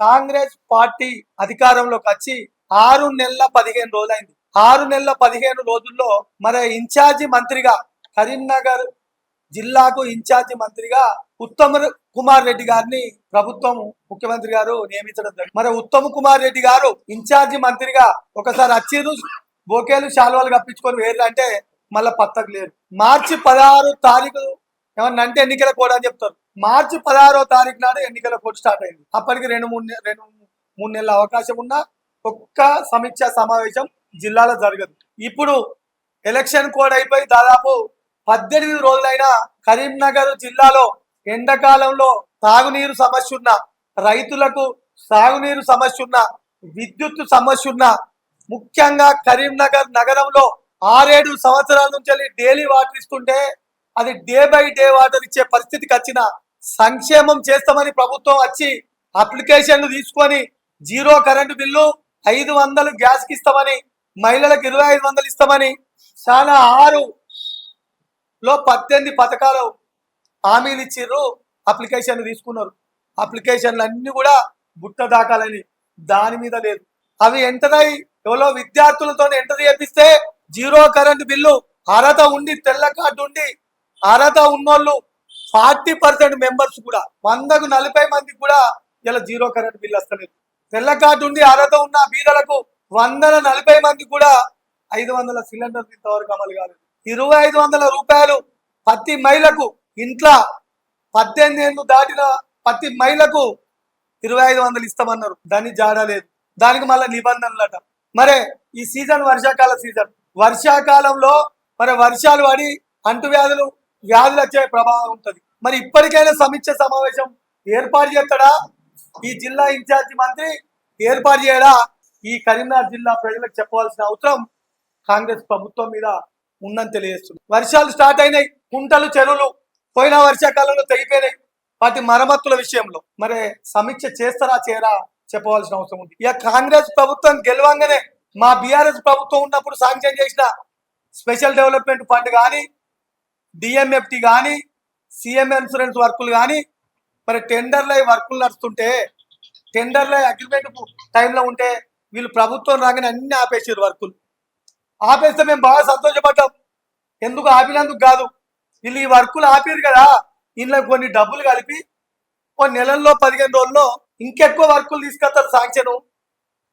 Congress party అధికారంలోకి వచ్చి ఆరు నెలల పదిహేను రోజులైంది. ఆరు నెలల పదిహేను రోజుల్లో మరి ఇన్ఛార్జి మంత్రిగా కరీంనగర్ జిల్లాకు ఇన్ఛార్జి మంత్రిగా ఉత్తమ కుమార్ రెడ్డి గారిని ప్రభుత్వం ముఖ్యమంత్రి గారు నియమించడం జరిగింది. మరి ఉత్తమ్ కుమార్ రెడ్డి గారు ఇన్ఛార్జి మంత్రిగా ఒకసారి వచ్చిర్రు బోకేలు శాలువాలు కప్పించుకొని వేరు అంటే మళ్ళీ పత్తకు లేరు. మార్చి పదహారు తారీఖు ఏమన్నా అంటే ఎన్నికల కూడా అని చెప్తారు. మార్చి పదహారో తారీఖు నాడు ఎన్నికల కోడ్ స్టార్ట్ అయింది. అప్పటికి రెండు మూడు రెండు మూడు నెలల అవకాశం ఉన్నా ఒక్క సమీక్ష సమావేశం జిల్లాలో జరగదు. ఇప్పుడు ఎలక్షన్ కోడ్ అయిపోయి దాదాపు పద్దెనిమిది రోజులైనా కరీంనగర్ జిల్లాలో ఎండాకాలంలో తాగునీరు సమస్య ఉన్న రైతులకు సాగునీరు సమస్య ఉన్న విద్యుత్ సమస్య ఉన్న ముఖ్యంగా కరీంనగర్ నగరంలో ఆరేడు సంవత్సరాల నుంచి డైలీ వాటర్ ఇస్తుంటే అది డే బై డే వాటర్ ఇచ్చే పరిస్థితికి వచ్చిన సంక్షేమం చేస్తామని ప్రభుత్వం వచ్చి అప్లికేషన్లు తీసుకొని జీరో కరెంటు బిల్లు ఐదు వందలు గ్యాస్కి ఇస్తామని మహిళలకు ఇరవై ఐదు వందలు ఇస్తామని చాలా ఆరు లో పద్దెనిమిది పథకాలు హామీలు ఇచ్చిర్రు అప్లికేషన్లు తీసుకున్నారు. అప్లికేషన్లు అన్ని కూడా బుట్ట దాకాలని దాని మీద లేదు. అవి ఎంటర్ అయి ఎవరో విద్యార్థులతో ఎంటర్ చేపిస్తే జీరో కరెంటు బిల్లు అర్హత ఉండి తెల్ల కార్డు ఉండి అర్హత ఉన్నోళ్ళు ఫార్టీ పర్సెంట్ మెంబర్స్ కూడా వందకు నలభై మందికి కూడా ఇలా జీరో కరెంట్ బిల్లు వస్తలేదు. తెల్ల కార్డు ఉండి అర్హత ఉన్న బీదలకు వందల నలభై మంది కూడా ఐదు వందల సిలిండర్ ఇంతవరకు అమలు కాలేదు. ఇరవై ఐదు వందల రూపాయలు ప్రతి మహిళకు ఇంట్లో పద్దెనిమిది ఏళ్ళు దాటిన ప్రతి మహిళకు ఇరవై ఐదు వందలు ఇస్తామన్నారు. దాన్ని జాడలేదు దానికి మళ్ళీ నిబంధనలట. మరే ఈ సీజన్ వర్షాకాల సీజన్. వర్షాకాలంలో మరి వర్షాలు పడి అంటువ్యాధులు వ్యాధులు వచ్చే ప్రభావం ఉంటది. మరి ఇప్పటికైనా సమీక్ష సమావేశం ఏర్పాటు చేస్తాడా? ఈ జిల్లా ఇన్ఛార్జి మంత్రి ఏర్పాటు చేయడా? ఈ కరీంనగర్ జిల్లా ప్రజలకు చెప్పవలసిన అవసరం కాంగ్రెస్ ప్రభుత్వం మీద ఉందని తెలియజేస్తుంది. వర్షాలు స్టార్ట్ అయినాయి. కుంటలు చెరువులు పోయిన వర్షాకాలంలో తెగిపోయినాయి. వాటి మరమ్మతుల విషయంలో మరి సమీక్ష చేస్తారా చేయరా చెప్పవలసిన అవసరం ఉంది. ఇక కాంగ్రెస్ ప్రభుత్వం గెలవంగానే మా బీఆర్ఎస్ ప్రభుత్వం ఉన్నప్పుడు శాంక్షన్ చేసిన స్పెషల్ డెవలప్మెంట్ ఫండ్ కానీ డిఎంఎఫ్టి కానీ సిఎం ఇన్సూరెన్స్ వర్కులు కానీ మరి టెండర్లో వర్కులు నడుస్తుంటే టెండర్లో అగ్రిమెంట్ టైంలో ఉంటే వీళ్ళు ప్రభుత్వం రాగానే అన్ని ఆపేసారు వర్కులు. ఆపేస్తే మేము బాగా సంతోషపడ్డాం. ఎందుకు ఆపినందుకు కాదు? వీళ్ళు ఈ వర్కులు ఆపారు కదా. ఇందులో కొన్ని డబ్బులు కలిపి కొన్ని నెలల్లో పదిహేను రోజుల్లో ఇంకెక్కువ వర్కులు తీసుకొస్తారు సాంక్షన్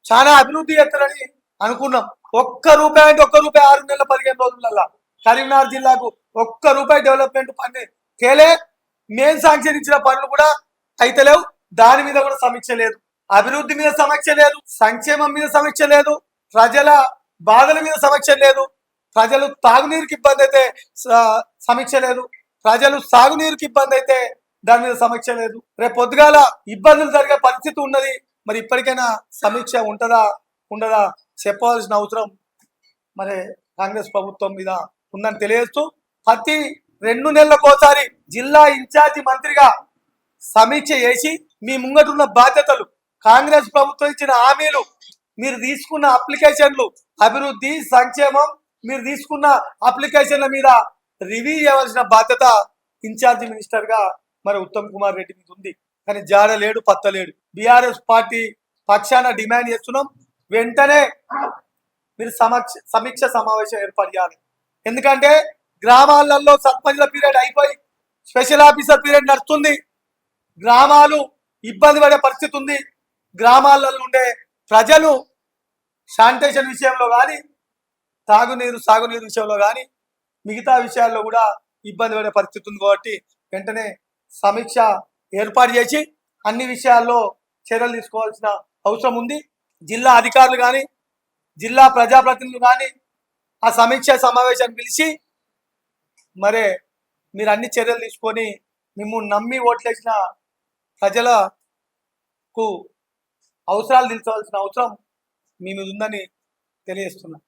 చాలా అభివృద్ధి చేస్తారని అనుకున్నాం. ఒక్క రూపాయి అంటే ఒక్క రూపాయి ఆరు నెలల పదిహేను రోజులల్లా. కరీంనగర్ జిల్లాకు ఒక్క రూపాయి డెవలప్మెంట్ పని కేలే మెయిన్ శాంక్షన్ ఇచ్చిన పనులు కూడా అయితే లేవు. దాని మీద కూడా సమీక్ష లేదు. అభివృద్ధి మీద సమీక్ష లేదు. సంక్షేమం మీద సమీక్ష లేదు. ప్రజల బాధల మీద సమీక్ష లేదు. ప్రజలు తాగునీరుకి ఇబ్బంది అయితే సమీక్ష లేదు. ప్రజలు సాగునీరుకి ఇబ్బంది అయితే దాని మీద సమీక్ష లేదు. రేపు పొద్దుగాల ఇబ్బందులు జరిగే పరిస్థితి ఉన్నది. మరి ఇప్పటికైనా సమీక్ష ఉంటుందా? ఉండదా? చెప్పవలసిన అవసరం మరి కాంగ్రెస్ ప్రభుత్వం మీద ఉందని తెలియజేస్తూ ప్రతి రెండు నెలలకోసారి జిల్లా ఇన్ఛార్జి మంత్రిగా సమీక్ష చేసి మీ ముంగటున్న బాధ్యతలు కాంగ్రెస్ ప్రభుత్వం ఇచ్చిన హామీలు మీరు తీసుకున్న అప్లికేషన్లు అభివృద్ధి సంక్షేమం మీరు తీసుకున్న అప్లికేషన్ల మీద రివ్యూ చేయవలసిన బాధ్యత ఇన్ఛార్జి మినిస్టర్గా మరి ఉత్తమ్ కుమార్ రెడ్డి మీద ఉంది. కానీ జాడ లేడు పత్త లేడు. బీఆర్ఎస్ పార్టీ పక్షాన డిమాండ్ చేస్తున్నాం. వెంటనే మీరు సమక్ష సమీక్ష సమావేశం ఏర్పాటు చేయాలి. ఎందుకంటే గ్రామాలలో సర్పంచ్ల పీరియడ్ అయిపోయి స్పెషల్ ఆఫీసర్ పీరియడ్ నడుస్తుంది. గ్రామాలు ఇబ్బంది పడే పరిస్థితి ఉంది. గ్రామాలలో ఉండే ప్రజలు శానిటేషన్ విషయంలో కానీ తాగునీరు సాగునీరు విషయంలో కానీ మిగతా విషయాల్లో కూడా ఇబ్బంది పడే పరిస్థితి ఉంది కాబట్టి వెంటనే సమీక్ష ఏర్పాటు చేసి అన్ని విషయాల్లో చర్యలు తీసుకోవాల్సిన అవసరం ఉంది. జిల్లా అధికారులు కానీ జిల్లా ప్రజాప్రతినిధులు కానీ ఆ సమీక్ష సమావేశాన్ని పిలిచి మరే మీరు అన్ని చర్యలు తీసుకొని మిమ్మల్ని నమ్మి ఓట్లేసిన ప్రజలకు అవసరాలు తీర్చవలసిన అవసరం మీ మీద ఉందని తెలియజేస్తున్నాను